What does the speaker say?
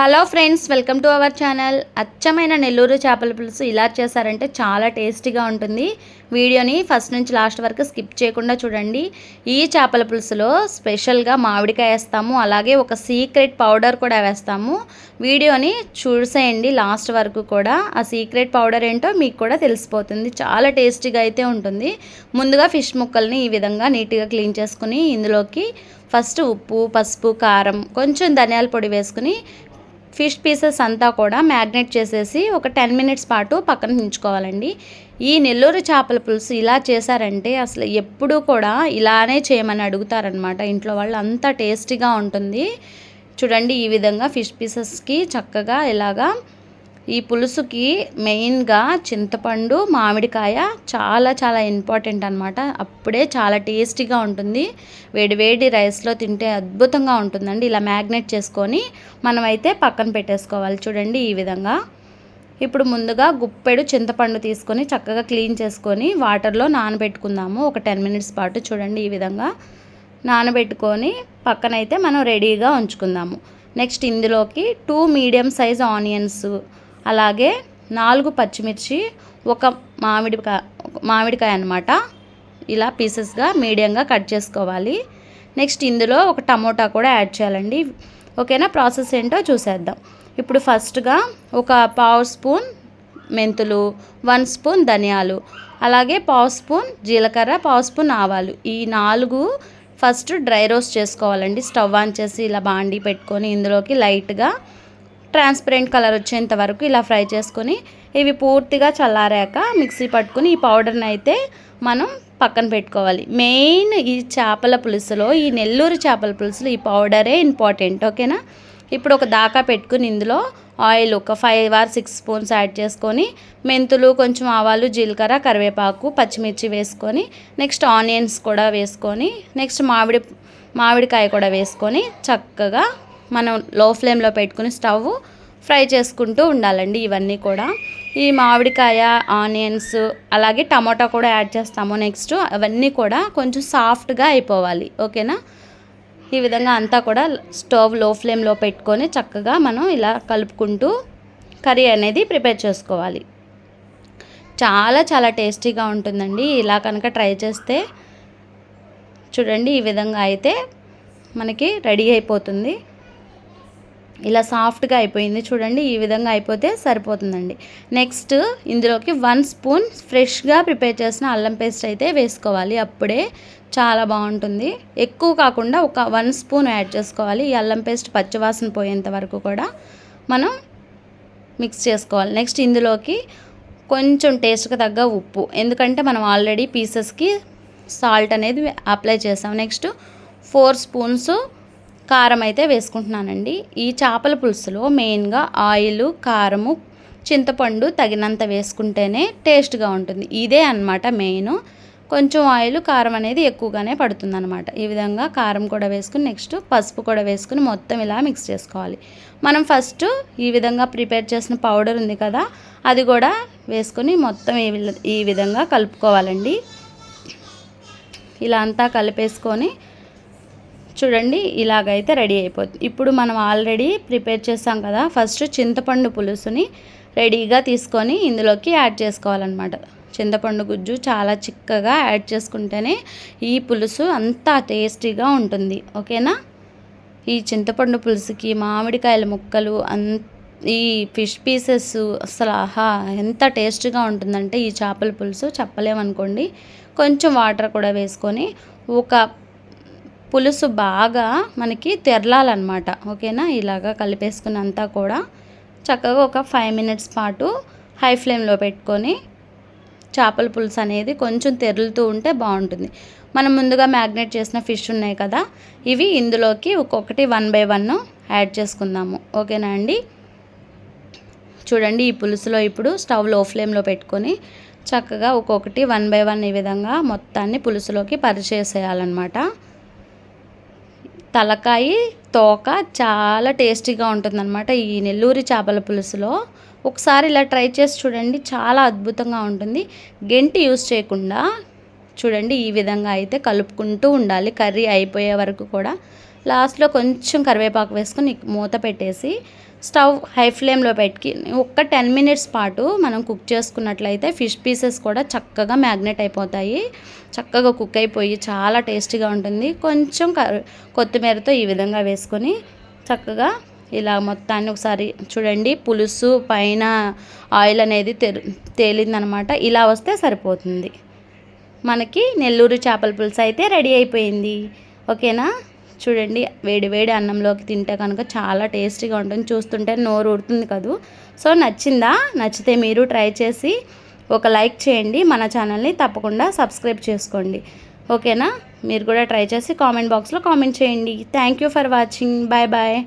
Hello friends welcome to our channel. అచ్చమైన నెల్లూరు చేపల పులుసు ఇలా చేశారంటే చాలా టేస్టీగా ఉంటుంది. వీడియోని ఫస్ట్ నుంచి లాస్ట్ వరకు స్కిప్ చేయకుండా చూడండి. ఈ చేపల పులుసులో స్పెషల్గా మామిడికాయ వేస్తాము అలాగే ఒక సీక్రెట్ పౌడర్ కూడా వేస్తాము. వీడియోని చూసేయండి లాస్ట్ వరకు కూడా. ఆ సీక్రెట్ పౌడర్ ఏంటో మీకు కూడా తెలిసిపోతుంది. చాలా టేస్టీగా అయితే ఉంటుంది. ముందుగా ఫిష్ ముక్కల్ని ఈ విధంగా నీట్గా క్లీన్ చేసుకుని ఇందులోకి ఫస్ట్ ఉప్పు పసుపు కారం కొంచెం ధనియాల పొడి వేసుకుని ఫిష్ పీసెస్ అంతా కూడా మ్యాగ్నేట్ చేసేసి ఒక టెన్ మినిట్స్ పాటు పక్కన ఉంచుకోవాలండి ఈ నెల్లూరు చేపల పులుసు ఇలా చేశారంటే అసలు ఎప్పుడూ కూడా ఇలానే చేయమని అడుగుతారనమాట ఇంట్లో వాళ్ళు అంత టేస్టీగా ఉంటుంది. చూడండి ఈ విధంగా ఫిష్ పీసెస్కి చక్కగా ఇలాగా ఈ పులుసుకి మెయిన్గా చింతపండు మామిడికాయ చాలా చాలా ఇంపార్టెంట్ అనమాట అప్పుడే చాలా టేస్టీగా ఉంటుంది. వేడివేడి రైస్లో తింటే అద్భుతంగా ఉంటుందండి. ఇలా మ్యాగ్నెట్ చేసుకొని మనమైతే పక్కన పెట్టేసుకోవాలి. చూడండి ఈ విధంగా. ఇప్పుడు ముందుగా గుప్పెడు చింతపండు తీసుకొని చక్కగా క్లీన్ చేసుకొని వాటర్లో నానబెట్టుకుందాము. ఒక టెన్ మినిట్స్ పాటు చూడండి ఈ విధంగా. నానబెట్టుకొని పక్కనైతే మనం రెడీగా ఉంచుకుందాము. నెక్స్ట్ ఇందులోకి టూ మీడియం సైజ్ ఆనియన్స్ అలాగే నాలుగు పచ్చిమిర్చి ఒక మామిడికాయ మామిడికాయ అనమాట ఇలా పీసెస్గా మీడియంగా కట్ చేసుకోవాలి. నెక్స్ట్ ఇందులో ఒక టమోటా కూడా యాడ్ చేయాలండి. ఓకేనా? ప్రాసెస్ ఏంటో చూసేద్దాం. ఇప్పుడు ఫస్ట్గా ఒక పావు స్పూన్ మెంతులు వన్ స్పూన్ ధనియాలు అలాగే పావు స్పూన్ జీలకర్ర పావు స్పూన్ ఆవాలు. ఈ నాలుగు ఫస్ట్ డ్రై రోస్ట్ చేసుకోవాలండి. స్టవ్ ఆన్ చేసి ఇలా బాండి పెట్టుకొని ఇందులోకి లైట్గా ట్రాన్స్పరెంట్ కలర్ వచ్చేంత వరకు ఇలా ఫ్రై చేసుకొని ఇవి పూర్తిగా చల్లారాక మిక్సీ పట్టుకుని ఈ పౌడర్ని అయితే మనం పక్కన పెట్టుకోవాలి. మెయిన్ ఈ చేపల పులుసులో ఈ నెల్లూరు చేపల పులుసులో ఈ పౌడరే ఇంపార్టెంట్ ఓకేనా? ఇప్పుడు ఒక దాకా పెట్టుకుని ఇందులో ఆయిల్ ఒక five or six spoons add చేసుకొని మెంతులు కొంచెం ఆవాలు జీలకర్ర కరివేపాకు పచ్చిమిర్చి వేసుకొని నెక్స్ట్ ఆనియన్స్ కూడా వేసుకొని నెక్స్ట్ మామిడి మామిడికాయ కూడా వేసుకొని చక్కగా మనం లో ఫ్లేమ్లో పెట్టుకుని స్టవ్ ఫ్రై చేసుకుంటూ ఉండాలండి ఇవన్నీ కూడా. ఈ మామిడికాయ ఆనియన్స్ అలాగే టమాటా కూడా యాడ్ చేస్తాము నెక్స్ట్ అవన్నీ కూడా కొంచెం సాఫ్ట్గా అయిపోవాలి. ఓకేనా? ఈ విధంగా అంతా కూడా స్టవ్లో ఫ్లేమ్లో పెట్టుకొని చక్కగా మనం ఇలా కలుపుకుంటూ కర్రీ అనేది ప్రిపేర్ చేసుకోవాలి. చాలా చాలా టేస్టీగా ఉంటుందండి. ఇలా కనుక ట్రై చేస్తే చూడండి ఈ విధంగా అయితే మనకి రెడీ అయిపోతుంది. ఇలా సాఫ్ట్గా అయిపోయింది చూడండి ఈ విధంగా అయిపోతే సరిపోతుందండి. నెక్స్ట్ ఇందులోకి వన్ స్పూన్ ఫ్రెష్గా ప్రిపేర్ చేసిన అల్లం పేస్ట్ అయితే వేసుకోవాలి. అప్పుడే చాలా బాగుంటుంది. ఎక్కువ కాకుండా ఒక వన్ స్పూన్ యాడ్ చేసుకోవాలి. ఈ అల్లం పేస్ట్ పచ్చివాసన పోయేంత వరకు కూడా మనం మిక్స్ చేసుకోవాలి. నెక్స్ట్ ఇందులోకి కొంచెం టేస్ట్కి తగ్గ ఉప్పు. ఎందుకంటే మనం ఆల్రెడీ పీసెస్కి సాల్ట్ అనేది అప్లై చేసాం. నెక్స్ట్ ఫోర్ స్పూన్స్ కారం అయితే వేసుకుంటున్నానండి. ఈ చేపల పులుసులో మెయిన్గా ఆయిల్ కారము చింతపండు తగినంత వేసుకుంటేనే టేస్ట్గా ఉంటుంది. ఇదే అనమాట మెయిన్. కొంచెం ఆయిల్ కారం అనేది ఎక్కువగానే పడుతుంది అనమాట ఈ విధంగా కారం కూడా వేసుకుని నెక్స్ట్ పసుపు కూడా వేసుకుని మొత్తం ఇలా మిక్స్ చేసుకోవాలి. మనం ఫస్ట్ ఈ విధంగా ప్రిపేర్ చేసిన పౌడర్ ఉంది కదా అది కూడా వేసుకొని మొత్తం ఈ విధంగా కలుపుకోవాలండి. ఇలా అంతా కలిపేసుకొని చూడండి ఇలాగైతే రెడీ అయిపోతుంది ఇప్పుడు మనం ఆల్రెడీ ప్రిపేర్ చేసాం కదా ఫస్ట్ చింతపండు పులుసుని రెడీగా తీసుకొని ఇందులోకి యాడ్ చేసుకోవాలన్నమాట. చింతపండు గుజ్జు చాలా చిక్కగా యాడ్ చేసుకుంటేనే ఈ పులుసు అంతా టేస్టీగా ఉంటుంది. ఓకేనా? ఈ చింతపండు పులుసుకి మామిడికాయల ముక్కలు అన్ ఈ ఫిష్ పీసెస్ అసలు ఆహా ఎంత టేస్ట్గా ఉంటుందంటే ఈ చేపల పులుసు చెప్పలేమనుకోండి. కొంచెం వాటర్ కూడా వేసుకొని ఒక పులుసు బాగా మనకి తెరలాలన్నమాట. ఓకేనా? ఇలాగా కలిపేసుకున్నంతా కూడా చక్కగా ఒక ఫైవ్ మినిట్స్ పాటు హై ఫ్లేమ్లో పెట్టుకొని చేపల పులుసు అనేది కొంచెం తెరులుతూ ఉంటే బాగుంటుంది. మనం ముందుగా మ్యాగ్నేట్ చేసిన ఫిష్ ఉన్నాయి కదా ఇవి ఇందులోకి ఒక్కొక్కటి వన్ బై వన్ యాడ్ చేసుకుందాము. ఓకేనా అండి? చూడండి ఈ పులుసులో ఇప్పుడు స్టవ్లో ఫ్లేమ్లో పెట్టుకొని చక్కగా ఒక్కొక్కటి వన్ బై వన్ ఈ విధంగా మొత్తాన్ని పులుసులోకి పరిచేసేయాలన్నమాట. తలకాయ తోక చాలా టేస్టీగా ఉంటుందన్నమాట ఈ నెల్లూరి చేపల పులుసులో. ఒకసారి ఇలా ట్రై చేసి చూడండి చాలా అద్భుతంగా ఉంటుంది. గెంటి యూస్ చేయకుండా చూడండి ఈ విధంగా అయితే కలుపుకుంటూ ఉండాలి. కర్రీ అయిపోయే వరకు కూడా లాస్ట్లో కొంచెం కరివేపాకు వేసుకొని మూత పెట్టేసి స్టవ్ హై ఫ్లేమ్లో పెట్టి ఒక్క టెన్ మినిట్స్ పాటు మనం కుక్ చేసుకున్నట్లయితే ఫిష్ పీసెస్ కూడా చక్కగా మ్యాగ్నెట్ అయిపోతాయి. చక్కగా కుక్ అయిపోయి చాలా టేస్టీగా ఉంటుంది. కొంచెం కొత్తిమీరతో ఈ విధంగా వేసుకొని చక్కగా ఇలా మొత్తాన్ని ఒకసారి చూడండి. పులుసు పైన ఆయిల్ అనేది తెరు తేలిందనమాట. ఇలా వస్తే సరిపోతుంది. మనకి నెల్లూరు చేపల పులుసు అయితే రెడీ అయిపోయింది. ఓకేనా? చూడండి వేడి వేడి అన్నంలోకి తింటే కనుక చాలా టేస్టీగా ఉంటుంది. చూస్తుంటే నోరు ఊరుతుంది కదూ. సో నచ్చిందా? నచ్చితే మీరు ట్రై చేసి ఒక లైక్ చేయండి. మన ఛానల్ని తప్పకుండా సబ్స్క్రైబ్ చేసుకోండి. ఓకేనా? మీరు కూడా ట్రై చేసి కామెంట్ బాక్స్లో కామెంట్ చేయండి. Thank you for watching. Bye bye.